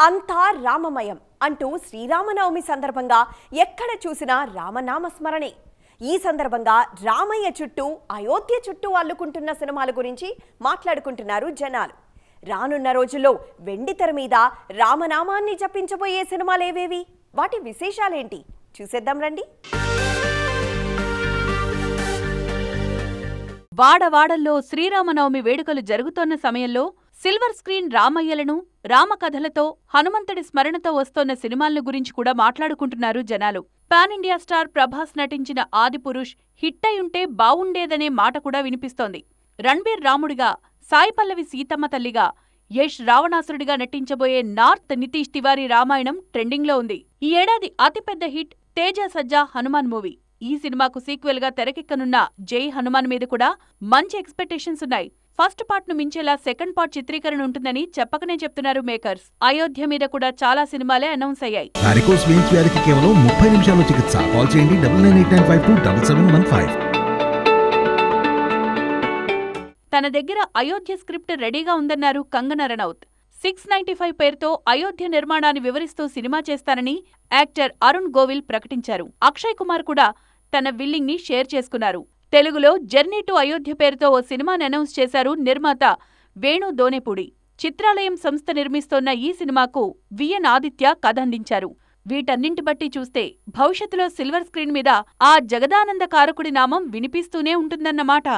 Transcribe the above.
అంతా రామమయం అంటూ శ్రీరామనవమి సందర్భంగా ఎక్కడ చూసినా రామనామ స్మరణే ఈ సందర్భంగా రామయ్య చుట్టూ అయోధ్య చుట్టూ అల్లుకుంటున్న సినిమాల గురించి మాట్లాడుకుంటున్నారు జనాలు. రానున్న రోజుల్లో వెండితెర మీద రామనామాన్ని జపించబోయే సినిమాలేవేవి వాటి విశేషాలేంటి? చూసేద్దాం రండి. వాడవాడల్లో శ్రీరామనవమి వేడుకలు జరుగుతోన్న సమయంలో సిల్వర్ స్క్రీన్ రామయ్యలను రామకథలతో హనుమంతుడి స్మరణతో వస్తోన్న సినిమాలను గురించి కూడా మాట్లాడుకుంటున్నారు జనాలు. పాన్ ఇండియా స్టార్ ప్రభాస్ నటించిన ఆదిపురుష్ హిట్ అయ్యుంటే బావుండేదనే మాట కూడా వినిపిస్తోంది. రణ్బీర్ రాముడిగా సాయి పల్లవి సీతమ్మ తల్లిగా యష్ రావణాసురుడిగా నటించబోయే నార్త్ నితీష్ తివారీ రామాయణం ట్రెండింగ్లో ఉంది. ఈ ఏడాది అతిపెద్ద హిట్ తేజ సజ్జా హనుమాన్ మూవీ. ఈ సినిమాకు సీక్వెల్గా తెరకెక్కనున్న జై హనుమాన్ మీద కూడా మంచి ఎక్స్పెక్టేషన్స్ ఉన్నాయి. ఫస్ట్ పార్ట్ను మించేలా సెకండ్ పార్ట్ చిత్రీకరణ ఉంటుందని చెప్పకనే చెప్తున్నారు మేకర్స్. అయోధ్య మీద కూడా చాలా సినిమాలే అనౌన్స్ అయ్యాయి. వారికోస్ వెయిన్స్ వ్యాధికి కేవలం ముప్పై నిమిషాల్లో చికిత్స. కాల్ చేయండి double nine eight nine five two double seven one five. తన దగ్గర అయోధ్య స్క్రిప్ట్ రెడీగా ఉందన్నారు Kangana Ranaut. Six ninety five పేరుతో అయోధ్య నిర్మాణాన్ని వివరిస్తూ సినిమా చేస్తానని యాక్టర్ అరుణ్ గోవిల్ ప్రకటించారు. అక్షయ్ కుమార్ కూడా తన విల్లింగ్ని షేర్ చేసుకున్నారు. తెలుగులో జర్నీ టు అయోధ్య పేరుతో ఓ సినిమాని అనౌన్స్ చేశారు నిర్మాత వేణు దోనెపూడి. చిత్రాలయం సంస్థ నిర్మిస్తోన్న ఈ సినిమాకు విఎన్ ఆదిత్య కథ అందించారు వీటన్నింటి బట్టి చూస్తే భవిష్యత్తులో సిల్వర్ స్క్రీన్ మీద ఆ జగదానంద కారకుడి నామం వినిపిస్తూనే ఉంటుందన్నమాట.